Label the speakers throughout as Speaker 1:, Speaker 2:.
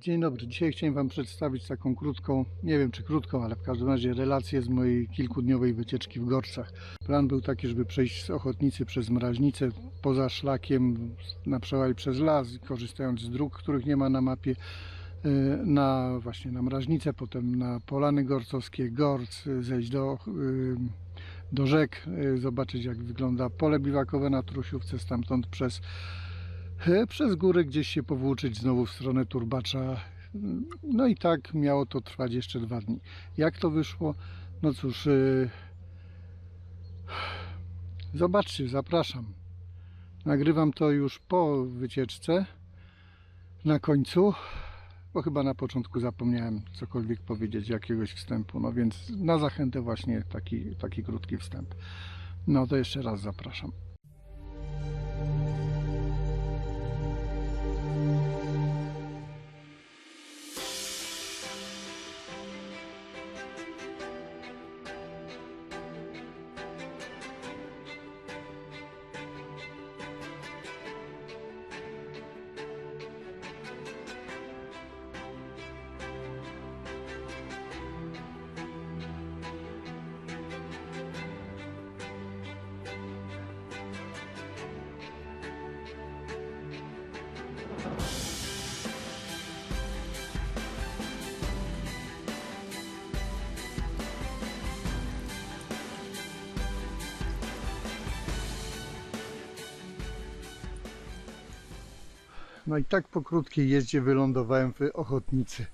Speaker 1: Dzień dobry. Dzisiaj chciałem Wam przedstawić taką krótką, nie wiem czy krótką, ale w każdym razie relację z mojej kilkudniowej wycieczki w Gorcach. Plan był taki, żeby przejść z Ochotnicy przez Mraźnicę, poza szlakiem, na przełaj przez las, korzystając z dróg, których nie ma na mapie, e, na właśnie na Mraźnicę, potem na Polany Gorcowskie, Gorc, e, zejść do, e, do rzek, zobaczyć jak wygląda pole biwakowe na Trusiówce, stamtąd przez przez góry gdzieś się powłóczyć znowu w stronę Turbacza. No i tak miało to trwać jeszcze dwa dni. Jak to wyszło? No cóż, e, zobaczcie, zapraszam. Nagrywam to już po wycieczce. Na końcu, bo chyba na początku zapomniałem cokolwiek powiedzieć, jakiegoś wstępu. No więc na zachętę właśnie taki, taki krótki wstęp. No to jeszcze raz zapraszam. No i tak po krótkiej jeździe wylądowałem w Ochotnicy.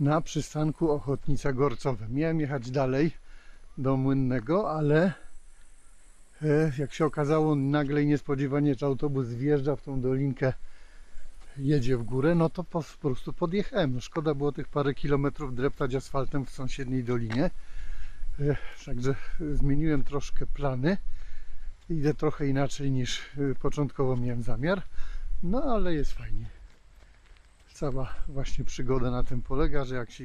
Speaker 1: Na przystanku Ochotnica Gorcowe. Miałem jechać dalej do Młynnego, ale e, jak się okazało nagle i niespodziewanie, że autobus wjeżdża w tą dolinkę, jedzie w górę, no to po, prostu podjechałem. No szkoda było tych parę kilometrów dreptać asfaltem w sąsiedniej dolinie. E, Także zmieniłem troszkę plany. Idę trochę inaczej niż e, początkowo miałem zamiar. No ale jest fajnie. Cała właśnie przygoda na tym polega, że jak się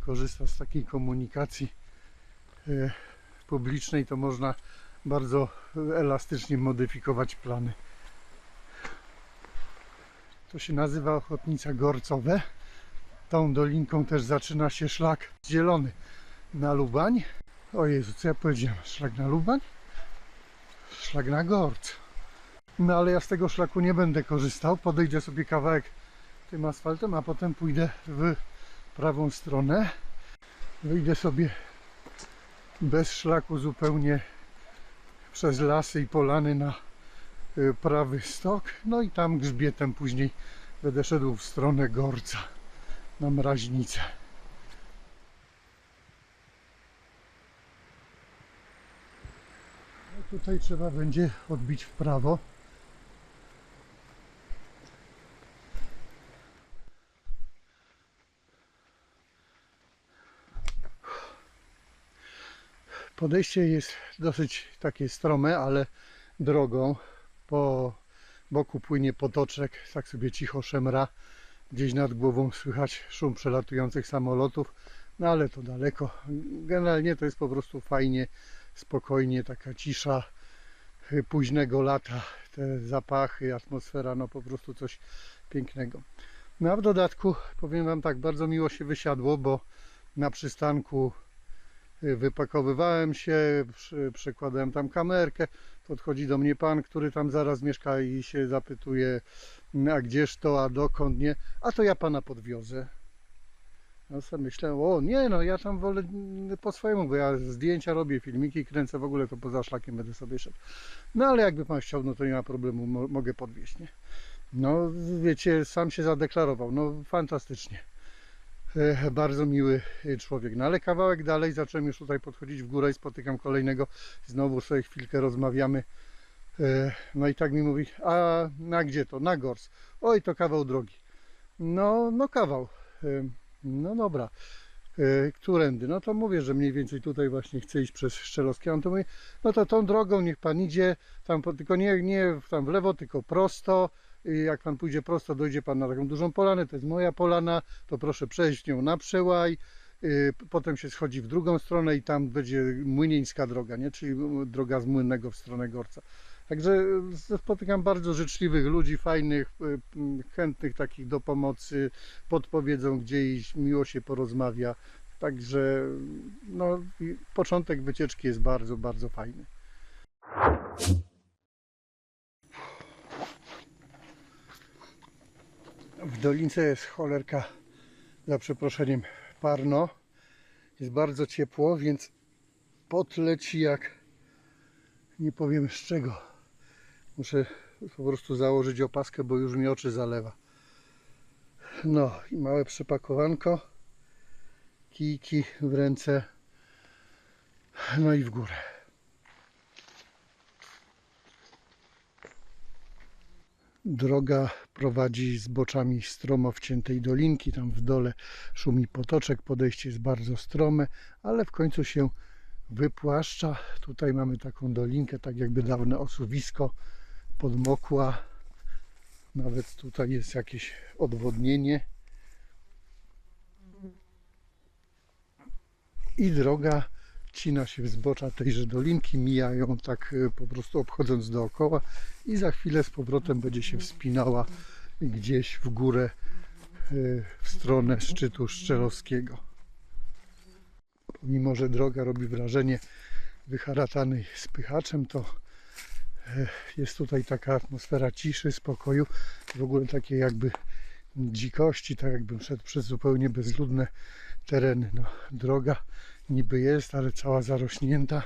Speaker 1: korzysta z takiej komunikacji e, publicznej, to można bardzo elastycznie modyfikować plany. To się nazywa Ochotnica Gorcowe. Tą dolinką też zaczyna się szlak zielony na Lubań. O Jezu, co ja powiedziałem? Szlak na Lubań? Szlak na Gorc. No ale ja z tego szlaku nie będę korzystał. Podejdę sobie kawałek tym asfaltem, a potem pójdę w prawą stronę. Wyjdę sobie bez szlaku zupełnie przez lasy i polany na y, prawy stok. No i tam grzbietem później będę szedł w stronę Gorca na Mraźnicę. No tutaj trzeba będzie odbić w prawo. Podejście jest dosyć takie strome, ale drogą. Po boku płynie potoczek, tak sobie cicho szemra. Gdzieś nad głową słychać szum przelatujących samolotów, no ale to daleko. Generalnie to jest po prostu fajnie, spokojnie, taka cisza późnego lata. Te zapachy, atmosfera, no po prostu coś pięknego. No a w dodatku powiem Wam tak, bardzo miło się wysiadło, bo na przystanku wypakowywałem się, przekładałem tam kamerkę, podchodzi do mnie pan, który tam zaraz mieszka i się zapytuje, a gdzież to, a dokąd, nie, a to ja pana podwiozę. No sobie myślę, o nie no, ja tam wolę mm, po swojemu, bo ja zdjęcia robię, filmiki kręcę, w ogóle to poza szlakiem będę sobie szedł. No ale jakby pan chciał, no to nie ma problemu, mo- mogę podwieźć, nie? No wiecie, sam się zadeklarował, no fantastycznie. E, bardzo miły e, człowiek. No ale kawałek dalej zacząłem już tutaj podchodzić w górę i spotykam kolejnego. Znowu sobie chwilkę rozmawiamy. E, No i tak mi mówi, a na gdzie to? Na Gors. Oj, to kawał drogi. No, no kawał. No dobra. Którędy? No to mówię, że mniej więcej tutaj właśnie chcę iść przez Szczelowskie. On to mówi, no to tą drogą niech pan idzie, tam tylko nie, nie tam w lewo, tylko prosto. Jak pan pójdzie prosto, dojdzie pan na taką dużą polanę, to jest moja polana, to proszę przejść nią na przełaj, y, potem się schodzi w drugą stronę i tam będzie młynieńska droga, nie? czyli droga z Młynnego w stronę Gorca. Także spotykam bardzo życzliwych ludzi, fajnych, m, chętnych takich do pomocy, podpowiedzą gdzie iść, miło się porozmawia. Także no, początek wycieczki jest bardzo, bardzo fajny. W dolince jest cholerka, za przeproszeniem, parno. Jest bardzo ciepło, więc pot leci jak nie powiem z czego. Muszę po prostu założyć opaskę, bo już mi oczy zalewa. No i małe przepakowanko. Kijki w ręce. No i w górę. Droga prowadzi z boczami stromo wciętej dolinki. Tam w dole szumi potoczek. Podejście jest bardzo strome, ale w końcu się wypłaszcza. Tutaj mamy taką dolinkę, tak jakby dawne osuwisko podmokła. Nawet tutaj jest jakieś odwodnienie. I droga wcina się w zbocza tejże dolinki, mija ją tak e, po prostu obchodząc dookoła i za chwilę z powrotem będzie się wspinała gdzieś w górę e, w stronę szczytu Szczelowskiego. Pomimo, że droga robi wrażenie wyharatanej spychaczem, to e, jest tutaj taka atmosfera ciszy, spokoju, w ogóle takiej jakby dzikości, tak jakbym szedł przez zupełnie bezludne tereny. No, droga niby jest, ale cała zarośnięta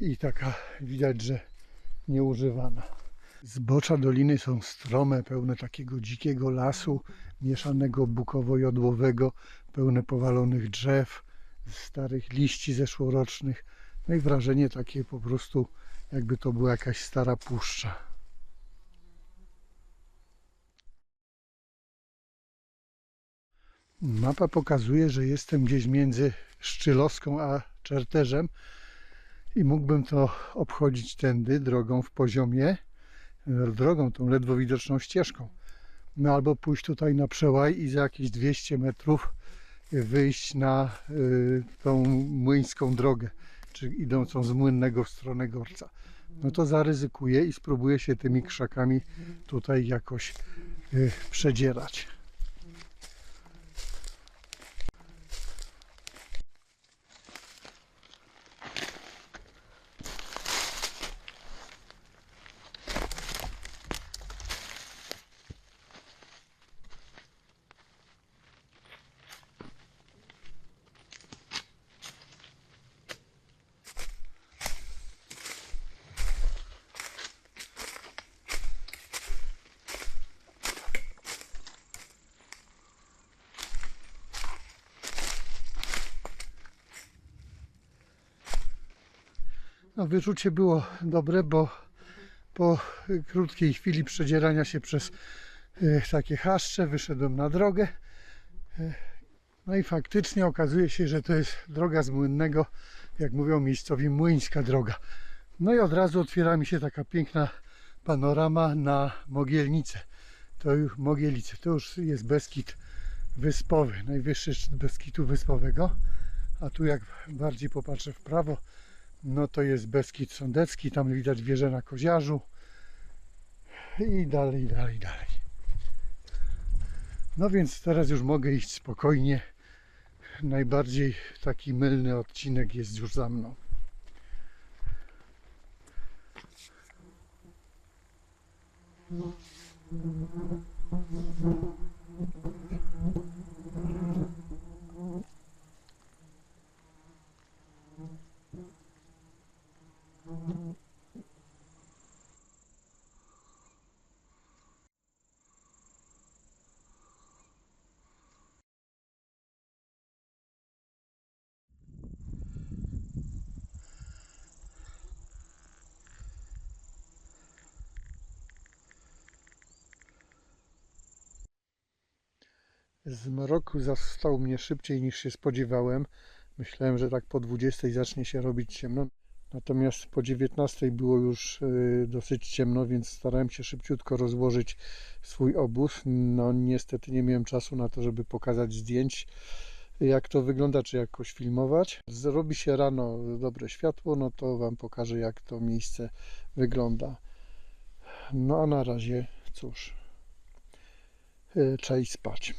Speaker 1: i taka widać, że nieużywana. Zbocza doliny są strome, pełne takiego dzikiego lasu, mieszanego bukowo-jodłowego, pełne powalonych drzew, starych liści zeszłorocznych. No i wrażenie takie po prostu, jakby to była jakaś stara puszcza. Mapa pokazuje, że jestem gdzieś między Szczylowską a Czerterzem i mógłbym to obchodzić tędy, drogą w poziomie, drogą tą ledwo widoczną ścieżką. No albo pójść tutaj na przełaj i za jakieś 200 metrów wyjść na y, tą młyńską drogę, czy idącą z Młynnego w stronę Gorca. No to zaryzykuję i spróbuję się tymi krzakami tutaj jakoś y, przedzierać. No, wyczucie było dobre, bo po krótkiej chwili przedzierania się przez e, takie chaszcze wyszedłem na drogę. E, No i faktycznie okazuje się, że to jest droga z Młynnego, jak mówią miejscowi, młyńska droga. No i od razu otwiera mi się taka piękna panorama na Mogielnicę. To już Mogielice, to już jest Beskid Wyspowy, najwyższy szczyt Beskidu Wyspowego. A tu jak bardziej popatrzę w prawo, no to jest Beskid Sądecki, tam widać wieżę na Koziarzu i dalej, dalej, dalej. No więc teraz już mogę iść spokojnie. Najbardziej taki mylny odcinek jest już za mną. Zmrok zastał mnie szybciej niż się spodziewałem. Myślałem, że tak po 20 zacznie się robić ciemno. Natomiast po 19 było już y, dosyć ciemno, więc starałem się szybciutko rozłożyć swój obóz. No niestety nie miałem czasu na to, żeby pokazać zdjęć. jak to wygląda, czy jakoś filmować. Zrobi się rano dobre światło, no to Wam pokażę, jak to miejsce wygląda. No a na razie, cóż, trzeba iść spać.